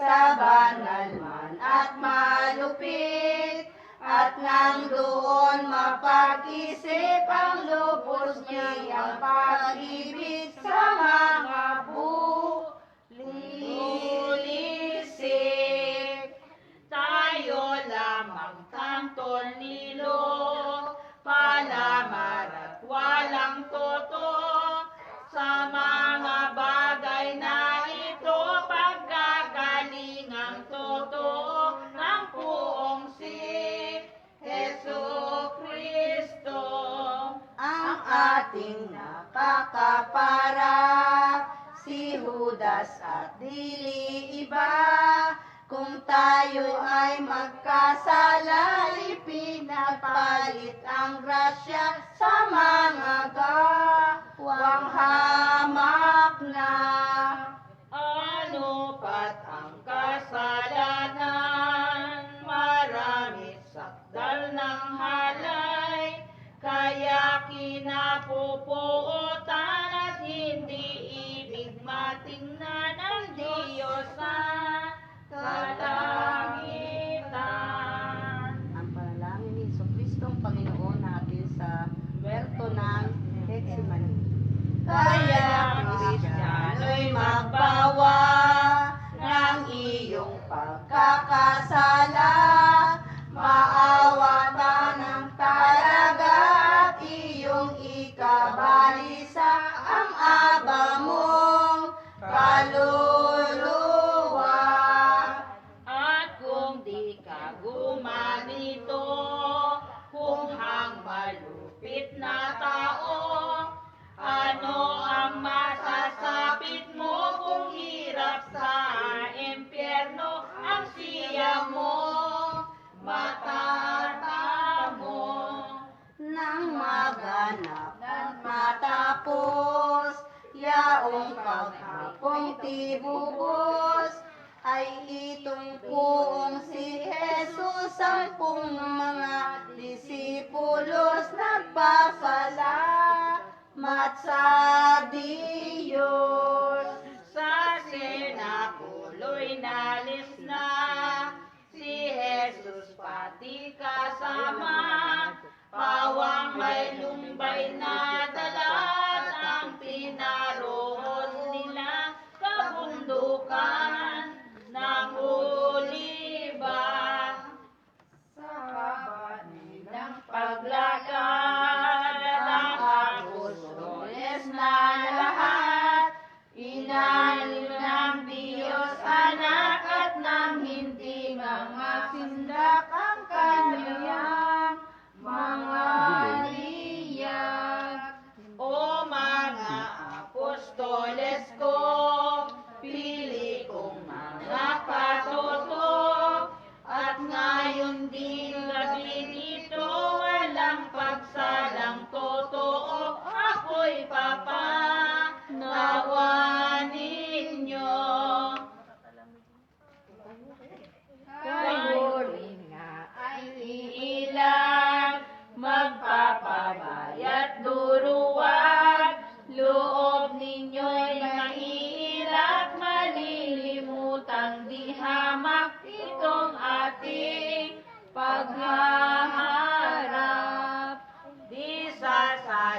sa banal man at malupit, at nang doon mapag-isip ang lubos niyang pag-ibig. hindi iba Kung tayo ay magkasala Ipinapalit ang grasya sa mga gawang hamak na tibubos ay itong poong si Jesus ang pong mga disipulos nagpasalamat sa Diyos. Sa sinakuloy nalis na si Jesus pati kasama.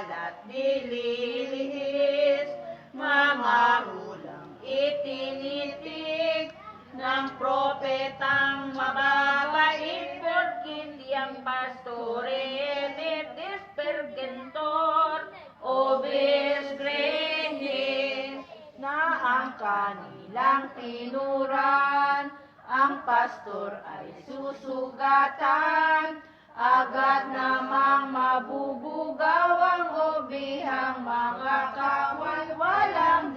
kalat nililihis, mga ulang itinitig ng propetang mababait, porkit yang pastorin it is pergentor of na ang kanilang tinuran. Ang pastor ay susugatan agad namang mabubugaw bihang mga kawal walang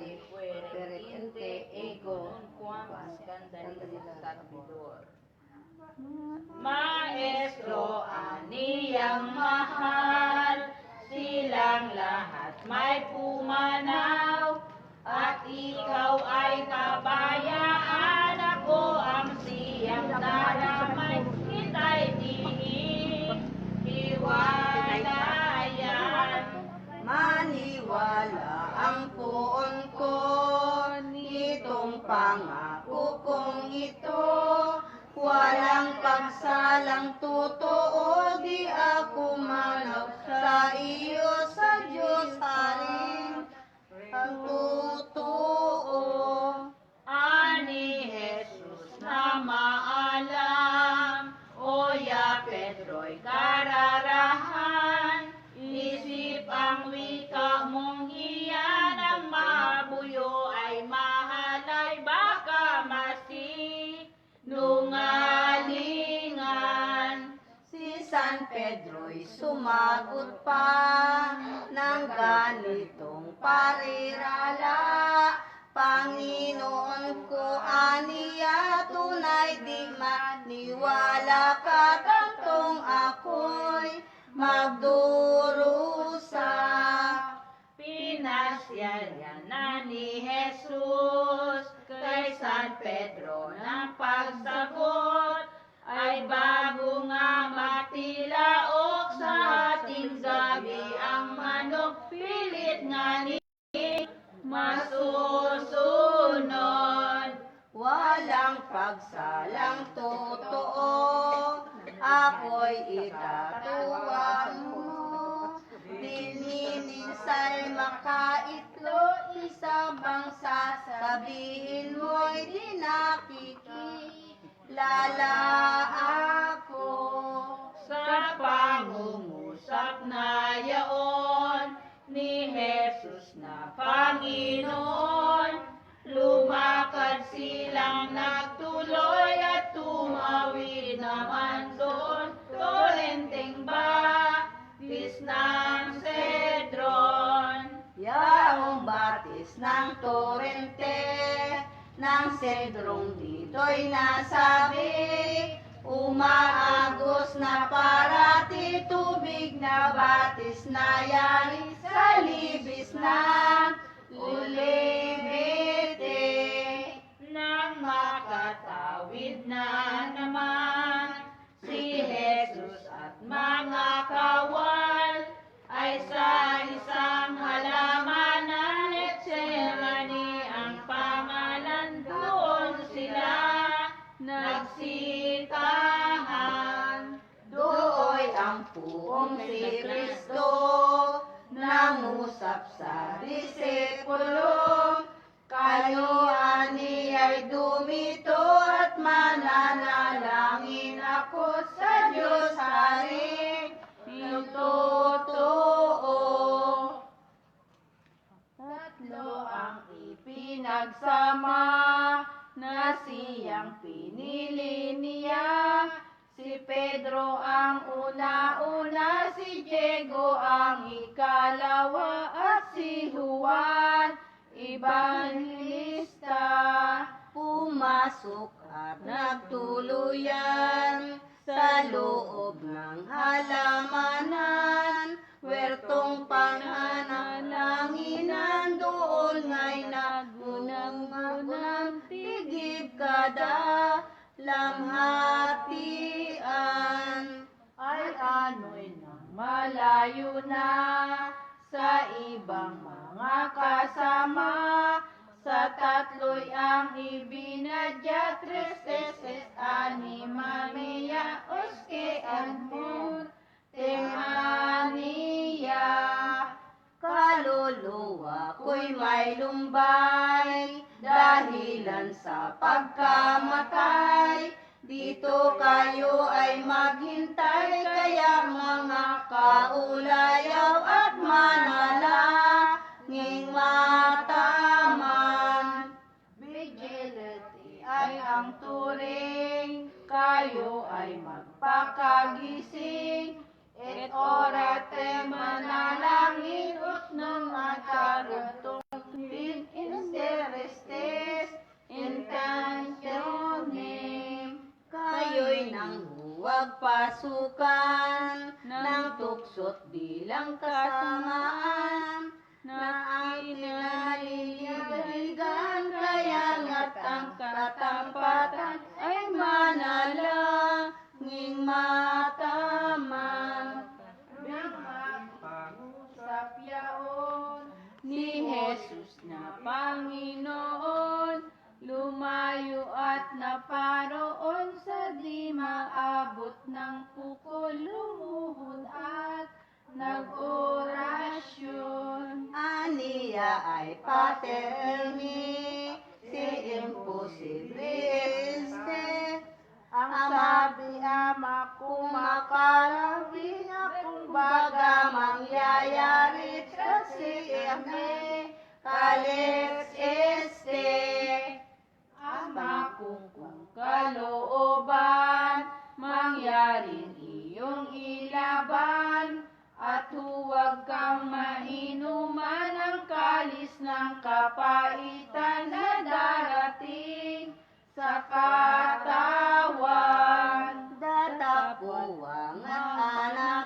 scandalizati fuere inte ego quam scandalizat vidor. Maestro, aniyang mahal, silang lahat may pumanaw, at ikaw ay kabayaan, sumagot pa ng ganitong parirala. Panginoon ko aniya, tunay di maniwala ka kantong ako'y magdurusa. Pinasyalyan na ni Jesus kay San Pedro ng pagsagot pagsalang totoo, ako'y itatuwa mo. Diniminsay makaitlo, isa bang sasabihin mo'y di ng torrente ng sendrong dito'y nasabi Umaagos na parati tubig na batis na yari sa libis ng ulibite Nang makatawid na Kristo nangusap sa disipulo. Pumasok at nagtuluyan sa loob ng halamanan. Wertong pananalanginan doon nga'y nagunang-gunang tigib kada lamhatian. Ay ano'y malayo na sa ibang mga kasama. Tatlo'y ang ibinadya, tres veces anima mea, oske amor, temania. Kaluluwa ko'y may lumbay, dahilan sa pagkamatay. Dito kayo ay maghintay, kaya mga kaulayaw Et ora te manalangin ut nung agkarugtong in interestes intentionem. Kayo'y nang huwag pasukan ng tuksot bilang kasamaan na ang pinaliligan kaya nga't ang katampatan ay manalangin mataman. Panginoon, lumayo at naparoon sa di maabot ng pukol, lumuhod at nag-orasyon. Aniya ay paterni,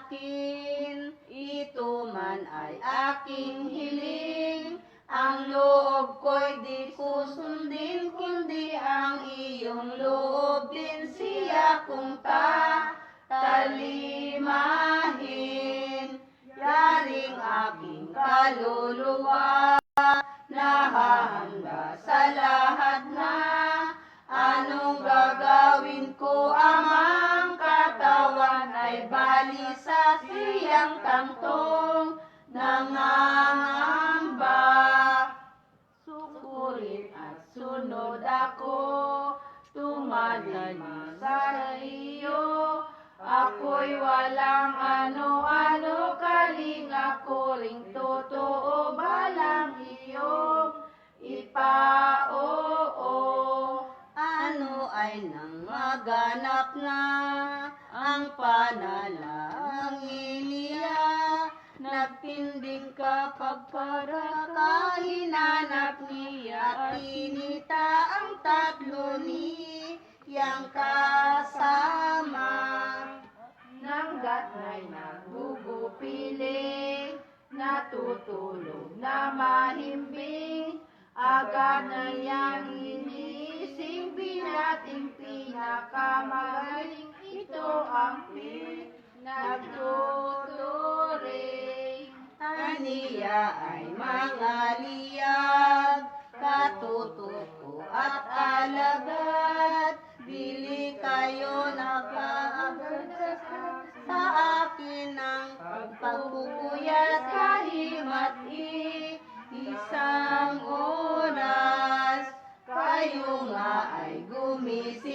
anakin, ito man ay aking hiling. Ang loob ko'y di ko sundin, kundi ang iyong loob din siya kung ta talimahin. Yaring aking kaluluwa, nahahanda sa lahat na Anong ipaoo. Ano ay nang maganap na ang panalangin niya? Nagpinding kapag para kahinanap niya at tinita ang tatlo niyang kasama. Nanggat na'y nagugupiling, natutulog na mahimbing, agad na niyang inising, binating pinakamagaling, ito ang pinagtuturing. Aniya ay mga liyag, katutuko at alagad, Bili kayo nakaagad me